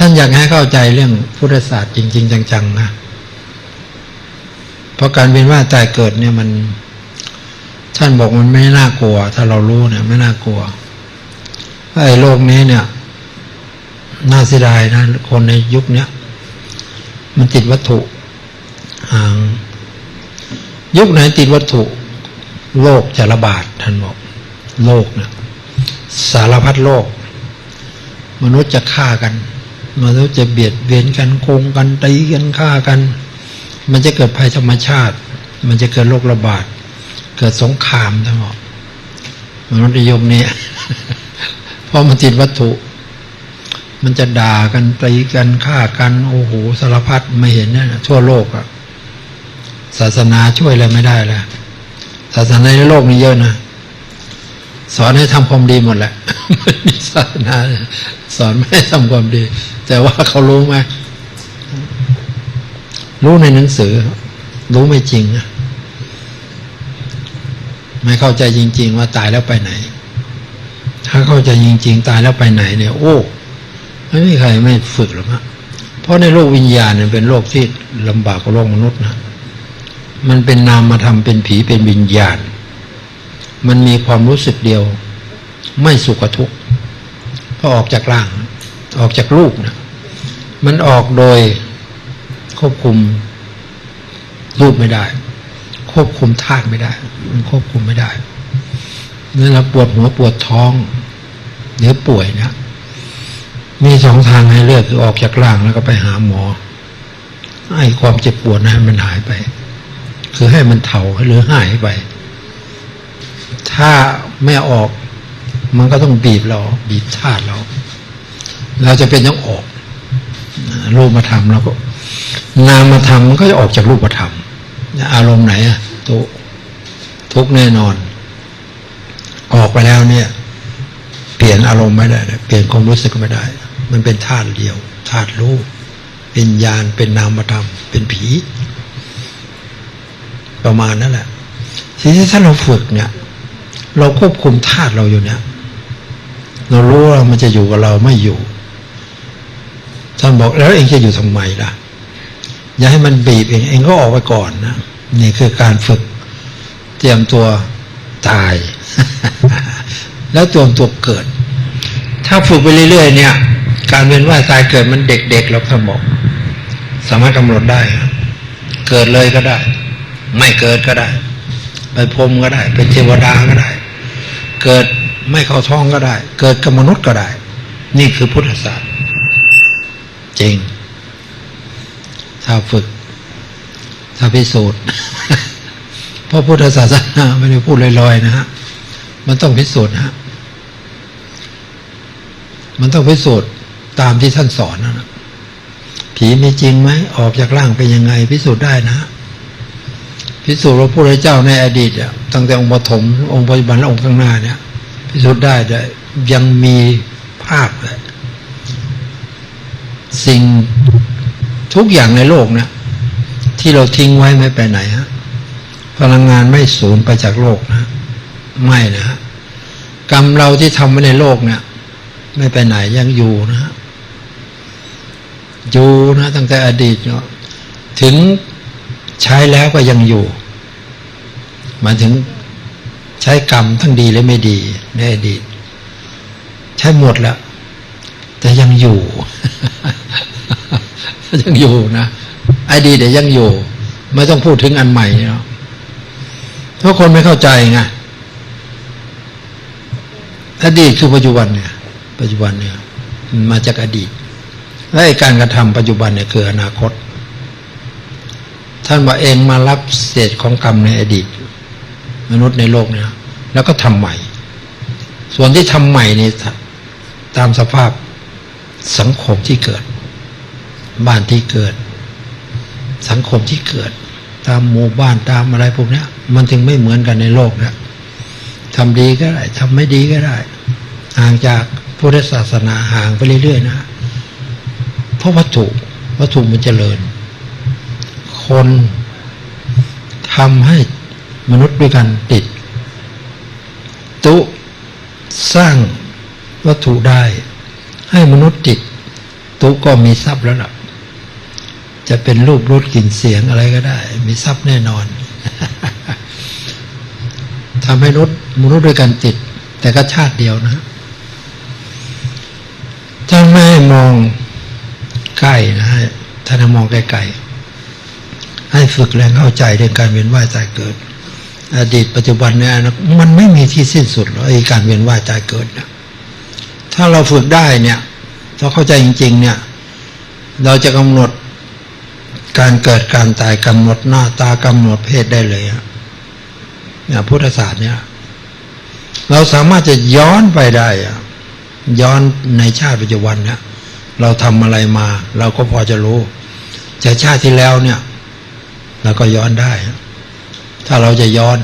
ท่านอยากให้เข้าใจเรื่องพุทธศาสตร์จริง ๆ จังๆนะเพราะการเวียนว่ายตายเกิดเนี่ยมัน ท่านบอกมันไม่น่ากลัว ถ้าเรารู้เนี่ย ไม่น่ากลัวไอ้โลกนี้เนี่ย น่าเสียดายนะคนในยุคเนี้ยมันติดวัตถุห่างยุคไหนติดวัตถุ โลกจะระบาดท่านบอก โลกเนี่ยสารพัดโลก มนุษย์จะฆ่ากัน มนุษย์จะเบียดเบียนกันโกงกันตีกันฆ่ากัน มันจะเกิดภัยธรรมชาติ มันจะเกิดโรคระบาด เกิดสงครามทั้งหมดมนุษย์นิยมเนี่ยเพราะมันติดวัตถุ มันจะด่ากันตีกันฆ่ากัน โอ้โหสารพัดไม่เห็นเนี่ยทั่วโลกอะศาสนาช่วยอะไรไม่ได้แล้วศาสนาในโลกนี้เยอะนะ สอนให้ทำความดีหมดแหละไม่มีศาสนาสอนไม่ให้ทำความดี แต่ว่าเขารู้ไหมรู้ในหนังสือ รู้ไม่จริงนะไม่เข้าใจจริง ๆ ว่าตายแล้วไปไหน ถ้าเข้าใจจริง ๆ ตายแล้วไปไหนเนี่ย โอ้ไม่มีใครไม่ฝึกหรอกฮะเพราะในโลกวิญญาณเนี่ยเป็นโลกที่ลำบากกว่าโลกมนุษย์นะมันเป็นนามมาทำเป็นผีเป็นวิญญาณ มันมีความรู้สึกเดียว ไม่สุขทุกข์ก็ออกจากร่าง ออกจากรูปนะมันออกโดยควบคุมรูปไม่ได้ ควบคุมธาตุไม่ได้ มันควบคุมไม่ได้นั่นเราปวดหัวปวดท้องเนื้อป่วยเนี่ยมีสองทางให้เลือกคือออกจากร่างแล้วก็ไปหาหมอให้ความเจ็บปวดนะมันหายไป คือให้มันเถาหรือหายไป ถ้าไม่ออก มันก็ต้องบีบเรา บีบธาตุเรา เราจะเป็นต้องออกรูปธรรมแล้วก็ นามธรรมมันก็จะออกจากรูปธรรมอารมณ์ไหนอะทุกทุกแน่นอน ออกไปแล้วเนี่ย เปลี่ยนอารมณ์ไม่ได้เปลี่ยนความรู้สึกไม่ได้ มันเป็นธาตุเดียวธาตุรู้เป็นญาณเป็นนามธรรม เป็นผี ประมาณนั่นแหละทีนี้ถ้าเราฝึกเนี่ย เราควบคุมธาตุเราอยู่เนี่ยเรารู้ว่ามันจะอยู่กับเราไม่อยู่ท่านบอกแล้วเองจะอยู่ทำไมล่ะ อย่าให้มันบีบเองเองก็ออกไปก่อนนะนี่คือการฝึก เตรียมตัวตาย แล้วเตรียมตัวเกิด ถ้าฝึกไปเรื่อยๆเนี่ย การเวียนว่ายตายเกิดมันเด็กๆเราท่านบอก สามารถกำหนดได้เกิดเลยก็ได้ ไม่เกิดก็ได้ ไปพรมก็ได้ เป็นเทวดาก็ได้ เกิดไม่เข้าท้องก็ได้ เกิดกับมนุษย์ก็ได้ นี่คือพุทธศาสตร์จริง ถ้าฝึก ถ้าพิสูจน์เพราะพุทธศาสนาไม่ได้พูดลอยๆนะฮะมันต้องพิสูจน์ฮะมันต้องพิสูจน์ตามที่ท่านสอนนะผีมีจริงไหมออกจากร่างเป็นยังไงพิสูจน์ได้นะ พิสูจน์ว่าพระพุทธเจ้าในอดีตอะตั้งแต่องค์ปฐมองค์ปัจจุบันและองค์ข้างหน้าเนี่ยพิสูจน์ได้แต่ยังมีภาพสิ่งทุกอย่างในโลกเนี่ยที่เราทิ้งไว้ไม่ไปไหนฮะพลังงานไม่สูญไปจากโลกนะไม่นะฮะกรรมเราที่ทำไว้ในโลกเนี่ยไม่ไปไหนยังอยู่นะฮะอยู่นะตั้งแต่อดีตเนาะถึงใช้แล้วก็ยังอยู่ หมายถึงใช้กรรมทั้งดีและไม่ดีในอดีต ใช้หมดแล้ว แต่ยังอยู่ ยังอยู่นะไอดีเดี๋ยวยังอยู่ ไม่ต้องพูดถึงอันใหม่เนาะทุกคนไม่เข้าใจไงอดีตคือปัจจุบันเนี่ย ปัจจุบันเนี่ย มาจากอดีต และการกระทำปัจจุบันเนี่ยคืออนาคต ท่านว่าเองมารับเศษของกรรมในอดีต มนุษย์ในโลกเนี่ยแล้วก็ทำใหม่ ส่วนที่ทำใหม่นี่ตามสภาพสังคมที่เกิด บ้านที่เกิด สังคมที่เกิด ตามหมู่บ้านตามอะไรพวกนี้มันจึงไม่เหมือนกันในโลกนะทำดีก็ได้ทำไม่ดีก็ได้ห่างจากพุทธศาสนาห่างไปเรื่อยๆนะเพราะวัตถุวัตถุมันเจริญ คนทำให้ มนุษย์ด้วยกันติด ตุสร้างวัตถุได้ ให้มนุษย์ติด ตุกก็มีทรัพย์แล้วล่ะจะเป็นรูปรสกลิ่นเสียงอะไรก็ได้ มีทรัพย์แน่นอนทำให้มนุษย์มนุษย์ด้วยกันติด แต่ก็ชาติเดียวนะ ถ้าไม่มองใกล้นะฮะถ้ามองไกลๆให้ฝึกแรงเข้าใจเรื่องการเวียนว่ายตายเกิด อดีตปัจจุบันเนี่ยนะมันไม่มีที่สิ้นสุดหรอกไอ้การเวียนว่ายตายเกิดนะถ้าเราฝึกได้เนี่ยถ้าเข้าใจจริง ๆ เนี่ย เราจะกำหนดการเกิดการตายกำหนดหน้าตากำหนดเพศได้เลยอะเนี่ยพุทธศาสตร์เนี่ย เราสามารถจะย้อนไปได้อะย้อนในชาติปัจจุบันเนี่ยเราทำอะไรมา เราก็พอจะรู้จากชาติที่แล้วเนี่ย เราก็ย้อนได้ ถ้าเราจะย้อน